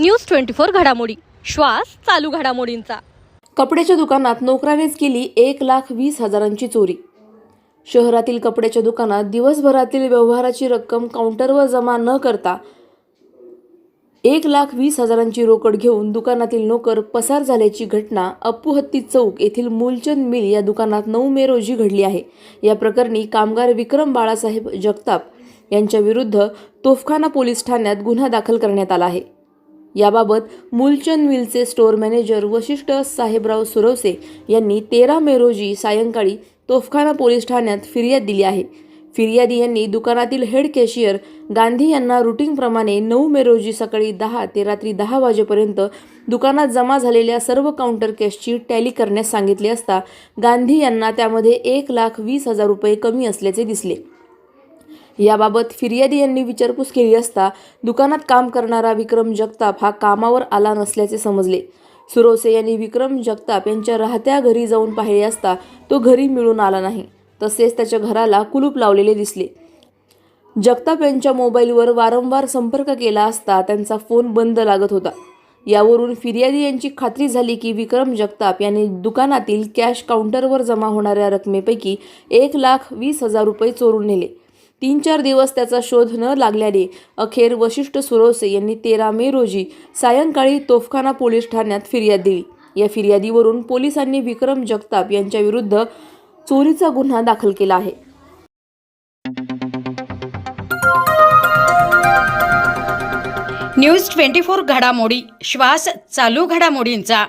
News twenty four घडामोडी. श्वास चालू घडामोडींचा. कपड्याच्या दुकानात नोकरानेच केली एक लाख वीस हजारांची चोरी. शहरातील कपड्याच्या दुकानात दिवसभरातील व्यवहाराची रक्कम काउंटरवर जमा न करता एक लाख वीस हजारांची रोकड घेऊन दुकानातील नोकर पसार झाल्याची घटना अप्पूहत्ती चौक येथील मूलचंद मिल या दुकानात नऊ मे रोजी घडली आहे. या प्रकरणी कामगार विक्रम बाळासाहेब जगताप यांच्या विरुद्ध तोफखाना पोलीस ठाण्यात गुन्हा दाखल करण्यात आला आहे. याबाबत मूलचंद मिलचे स्टोअर मॅनेजर वशिष्ठ साहेबराव सुरवसे यांनी तेरा मे रोजी सायंकाळी तोफखाना पोलीस ठाण्यात फिर्याद दिली आहे. फिर्यादी यांनी दुकानातील हेड कॅशियर गांधी यांना रुटीनप्रमाणे नऊ मे रोजी सकाळी दहा ते रात्री दहा वाजेपर्यंत दुकानात जमा झालेल्या सर्व काउंटर कॅशची टॅली करण्यास सांगितले असता गांधी यांना त्यामध्ये एक लाख वीस हजार रुपये कमी असल्याचे दिसले. याबाबत फिर्यादी यांनी विचारपूस केली असता दुकानात काम करणारा विक्रम जगताप हा कामावर आला नसल्याचे समजले. सुरोसे यांनी विक्रम जगताप यांच्या राहत्या घरी जाऊन पाहिले असता तो घरी मिळून आला नाही. तसेच त्याच्या घराला कुलूप लावलेले दिसले. जगताप यांच्या मोबाईलवर वारंवार संपर्क केला असता त्यांचा फोन बंद लागत होता. यावरून फिर्यादी यांची खात्री झाली की विक्रम जगताप यांनी दुकानातील कॅश काउंटरवर जमा होणाऱ्या रकमेपैकी एक लाख वीस हजार रुपये चोरून नेले. तीन चार दिवस त्याचा शोध न लागल्याने अखेर वशिष्ठ सुरोसे यांनी तेरा मे रोजी सायंकाळी तोफखाना पोलीस ठाण्यात फिर्याद दिली. या फिर्यादीवरून पोलिसांनी विक्रम जगताप यांच्या विरुद्ध चोरीचा गुन्हा दाखल केला आहे. न्यूज ट्वेंटी फोर घडामोडी श्वास चालू घडामोडींचा.